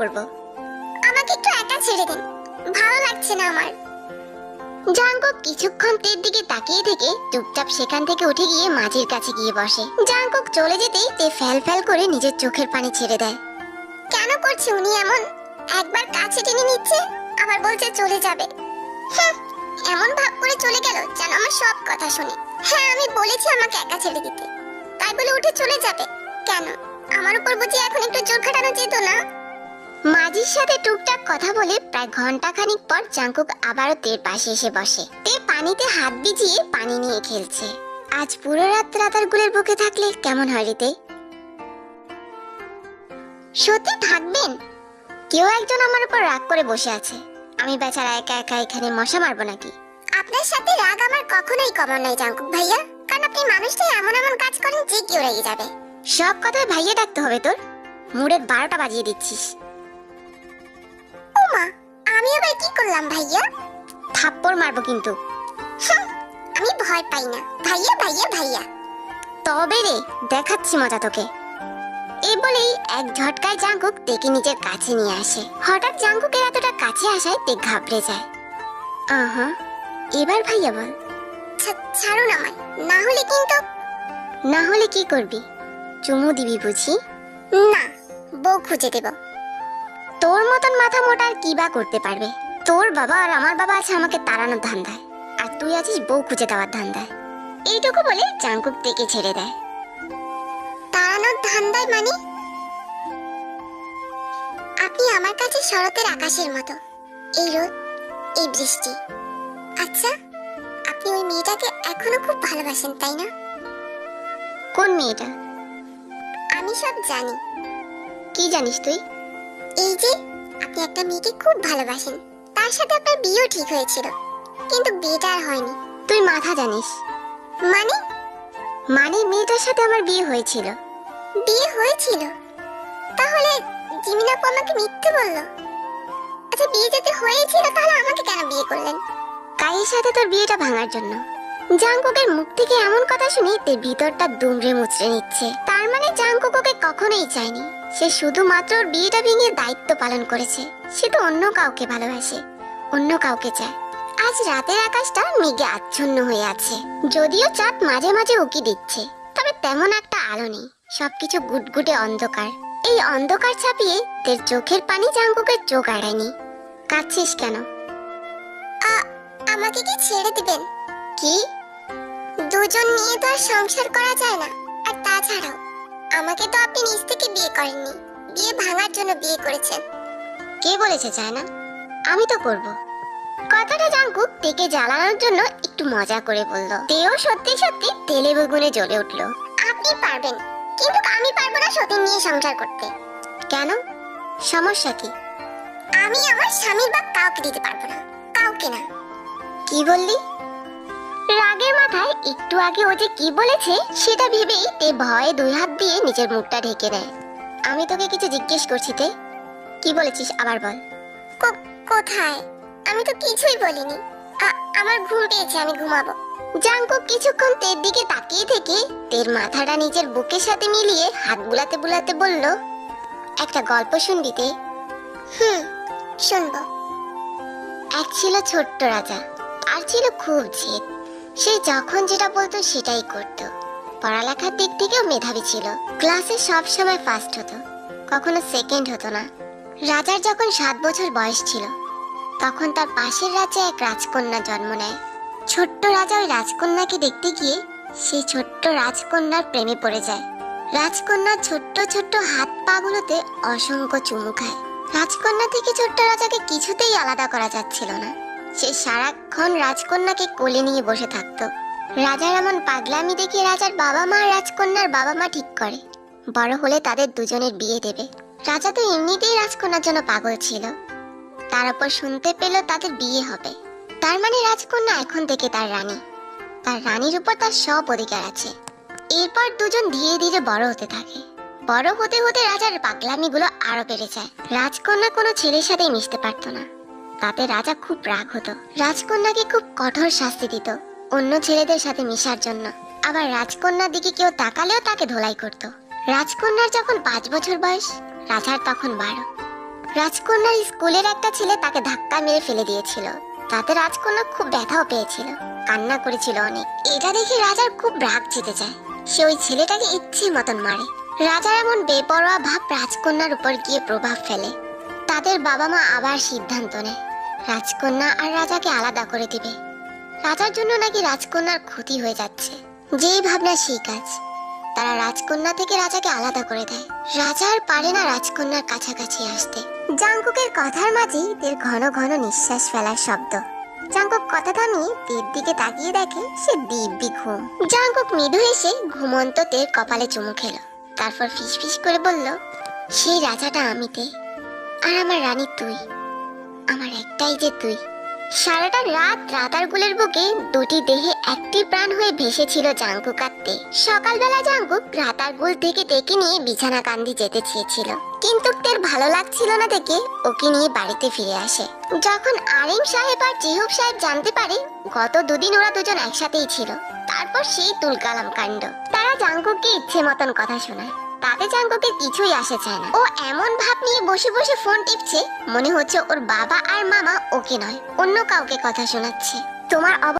করব। আমাকে একটু একা ছেড়ে দিন। ভালো লাগছে না আমার। জাঙ্কুক কিছুক্ষণ তের দিকে তাকিয়ে থেকে চুপচাপ সেখান থেকে উঠে গিয়ে মাঝির কাছে গিয়ে বসে। জাঙ্কুক চলে যেতেই তে ফ্যাল ফ্যাল করে নিজের চোখের পানি ছেড়ে দেয়। কেন করছে উনি এমন? একবার কাছে টেনে নিচ্ছে, আবার বলছে চলে যাবে। এমন ভাব করে চলে গেল যেন আমার সব কথা শুনে। হ্যাঁ আমি বলেছি আমাকে একা ছেড়ে দিতে। তাই বলে উঠে চলে যাবে। কেন? আমার উপর বুঝি এখন একটু জোর খাটানো যেত না? মাঝির সাথে টুকটাক কথা বলে প্রায় ঘণ্টা খানিক পর জাঙ্কুক আবারও তের পাশে এসে বসে। তে পানিতে হাত ভিজিয়ে পানি নিয়ে খেলছে। আজ পুরো রাত রাতার গুলের বুকে থাকলে কেমন হয় রিতে সত্যি থাকবেন? কেউ একজন আমার উপর রাগ করে বসে আছে। আমি বেচারা একা একা এখানে মশা মারবো নাকি? আপনার সাথে রাগ আমার কখনোই কমন নাই জাঙ্কুক ভাইয়া। কারণ আপনি মানুষটাই এমন এমন কাজ করেন যে কেউ রেগে যাবে। সব কথায় ভাইয়া ডাকতে হবে তোর। মুড়ের বারোটা বাজিয়ে দিচ্ছিস। আবার কি করলাম ভাইয়া? থাপ্পড় মারবো কিন্তু। আমি ভয় পাই না। ভাইয়া ভাইয়া ভাইয়া। তবে রে, দেখাচ্ছি মজা তোকে। এই বলেই এক ঝটকায় জাঙ্কুক তেকে নিজের কাছে নিয়ে আসে। হঠাৎ জাঙ্কুকের এতটা কাছে আসায় তে ঘাবড়ে যায়। আহা, এবার ভাইয়া বল। ছা- ছাড়ুন আমায়। না হলে কিন্তু না হলে কি করবি? চুমু দিবি বুঝি? না, বউ খুঁজে দেব। তোর মতন মাথা মোটা আর কি বা করতে পারবে? তোর বাবা আর আমার বাবা আছে আমাকে তাড়ানোর ধান্দায়। আর তুই আছিস বউ খুঁজে দেওয়ার ধান্দায়। এইটুকু বলে জাঙ্কুক তেকে ছেড়ে দেয়। তাড়ানোর ধান্দায় মানে? আপনি আমার কাছে শরতের আকাশের মতো। এই রোদ, এই বৃষ্টি। আচ্ছা আপনি ওই মেয়েটাকে এখনও খুব ভালোবাসেন, তাই না? কোন মেয়েটা? আমি সব জানি। কি জানিস তুই? এই যে, আপনি একটা মেয়েকে খুব ভালোবাসেন। তার সাথে আপনার বিয়েও ঠিক হয়েছিল। কিন্তু বিয়েটা আর হয়নি। তুই মাথা জানিস। মানে? মানে মেয়েটার সাথে আমার বিয়ে হয়েছিল। বিয়ে হয়েছিল? তাহলে জিমিনাপু আমাকে মিথ্যে বলল? আচ্ছা বিয়ে যদি হয়েছিল, তাহলে আমাকে কেন বিয়ে করলেন? কায়ের সাথে তোর বিয়েটা ভাঙার জন্য। জাংকুকের মুখ থেকে এমন কথা শুনে তে ভিতরটা দুমড়ে মুচড়ে নিচ্ছে। তার মানে জাংকুক ওকে কখনোই চায়নি। সে শুধুমাত্র ওর বিয়েটা ভেঙে দায়িত্ব পালন করেছে। সে তো অন্য কাউকে ভালোবাসে অন্য কাউকে চায়। আজ রাতের আকাশটা মেঘে আচ্ছন্ন হয়ে আছে। যদিও চাঁদ মাঝে মাঝে উকি দিচ্ছে তবে তেমন একটা আলো নেই। সবকিছু গুটগুটে অন্ধকার। এই অন্ধকার ছাপিয়ে তের চোখের পানি জাংকুকের চোখ আড়ায়নি। কাঁদছিস কেন? আমাকে কি ছেড়ে দিবেন? কি? দুজন নিয়ে তো আর সংসার করা যায় না। আর তাছাড়াও আমাকে তো আপনি নিজ থেকে বিয়ে করেননি। বিয়ে ভাঙার জন্য বিয়ে করেছেন। কে বলেছে চায় না আমি তো করব। কথাটা জাঙ্কুক তেকে জ্বালানোর জন্য একটু মজা করে বলল। তেও সত্যি সত্যি তেলে বেগুনে জ্বলে উঠল। আপনি পারবেন কিন্তু আমি পারব না সতীন নিয়ে সংসার করতে। কেন? সমস্যা কি? আমি আমার স্বামীর বা কাউকে দিতে পারব না। কাউকে না। কি বললি? রাগের মাথায় একটু আগে ও যে কি বলেছে সেটা ভেবেই তে ভয়ে দুই হাত দিয়ে নিজের মুখটা ঢেকে দেয়। আমি তোকে কিছু জিজ্ঞেস করছি তে। কি বলেছিস আবার বল। কোথায়? আমি তো কিছুই বলিনি। আমার ঘুম পেয়েছে আমি ঘুমাবো। জাঙ্কুক কিছুক্ষণ তের দিকে তাকিয়ে থেকে তের মাথাটা নিজের বুকের সাথে মিলিয়ে হাত বুলাতে বুলাতে বলল একটা গল্প শুনবি তে? হুম শুনব। এক ছিল ছোট্ট রাজা আর ছিল খুব জেদ। সে যখন যেটা বলতো সেটাই করত। পড়ালেখার দিক থেকেও মেধাবী ছিল। ক্লাসে সব সময় ফার্স্ট হতো। কখনো সেকেন্ড হতো না। রাজার যখন সাত বছর বয়স ছিল, তখন তার পাশের রাজ্যে এক রাজকন্যা জন্ম নেয়। ছোট্ট রাজা ওই রাজকন্যাকে দেখতে গিয়ে সেই ছোট্ট রাজকন্যার প্রেমে পড়ে যায়। রাজকন্যার ছোট্ট ছোট্ট হাত পাগুলোতে অসংখ্য চুমু খায়। রাজকন্যা থেকে ছোট্ট রাজাকে কিছুতেই আলাদা করা যাচ্ছিল না। সে সারাক্ষণ রাজকন্যাকে কোলে নিয়ে বসে থাকতো। রাজার এমন পাগলামি দেখে রাজার বাবা মা রাজকন্যার বাবা মা ঠিক করে। বড় হলে তাদের দুজনের বিয়ে দেবে। রাজা তো এমনিতেই রাজকন্যার জন্য পাগল ছিল। তার উপর শুনতে পেল তাদের বিয়ে হবে। তার মানে রাজকন্যা এখন থেকে তার রানী। তার রানীর উপর তার সব অধিকার আছে। এরপর দুজন ধীরে ধীরে বড় হতে থাকে। বড় হতে হতে রাজার পাগলামিগুলো আরও বেড়ে যায়। রাজকন্যা কোনো ছেলের সাথে মিশতে পারতো না। তাতে রাজা খুব রাগ হতো। রাজকন্যাকে খুব কঠোর শাস্তি দিত, অন্য ছেলেদের সাথে মিশার জন্য। আবার রাজকন্যার দিকে কেউ তাকালেও তাকে ধোলাই করত। রাজকন্যার যখন পাঁচ বছর বয়স, রাজার তখন বারো। রাজকন্যার স্কুলের একটা ছেলে তাকে ধাক্কা মেরে ফেলে দিয়েছিল। তাতে রাজকন্যা খুব ব্যথাও পেয়েছিল। কান্না করেছিল অনেক। এটা দেখে রাজার খুব রাগ জিতে যায়। সে ওই ছেলেটাকে ইচ্ছে মতন মারে। রাজার এমন বেপরোয়া ভাব রাজকন্যার উপর গিয়ে প্রভাব ফেলে। তাদের বাবা মা আবার সিদ্ধান্ত নেয়। রাজকন্যা আর রাজাকে আলাদা করে দিবে। রাজার জন্য নাকি রাজকন্যার ক্ষতি হয়ে যাচ্ছে। যেই ভাবনা, সেই কাজ। তারা রাজকন্যা থেকে রাজাকে আলাদা করে দেয়। রাজা আর পারে না রাজকন্যার কাছাকাছি আসতে। জাঙ্কুকের কথার মাঝেই তীর ঘন ঘন নিঃশ্বাস ফেলার শব্দ। জাঙ্কুক কথা থামিয়ে তীর দিকে তাকিয়ে দেখে সে দিব্যি ঘুম। জাঙ্কুক মৃদু এসে ঘুমন্ত তীর কপালে চুমু খেলো। তারপর ফিসফিস করে বলল, সেই রাজাটা আমিতে আর আমার রানী তুই। আমার একটাই যে তুই। সারাটা রাত রাতার রাতারগুলের বুকে দুটি দেহে একটি প্রাণ হয়ে ভেসেছিল জাঙ্কু কাটতে সকালবেলা জাঙ্কুক রাতারগুল থেকে ডেকে নিয়ে বিছানা কান্দি যেতে চেয়েছিল। কিন্তু তের ভালো লাগছিল না দেখে ওকে নিয়ে বাড়িতে ফিরে আসে। যখন আরিম সাহেব আর জিহুব সাহেব জানতে পারে গত দুদিন ওরা দুজন একসাথেই ছিল, তারপর সেই তুলকালাম কাণ্ড। তারা জাঙ্কুককে ইচ্ছে মতন কথা শোনায়। তাতে জাঙ্গকের কিছুই আসে চায় না। ও এমন ভাব নিয়ে বসে বসে ফোন টিপছে, মনে হচ্ছে ওর বাবা আর মামা ওকে নয়, অন্য কাউকে কথা শোনাচ্ছে। তোমার অব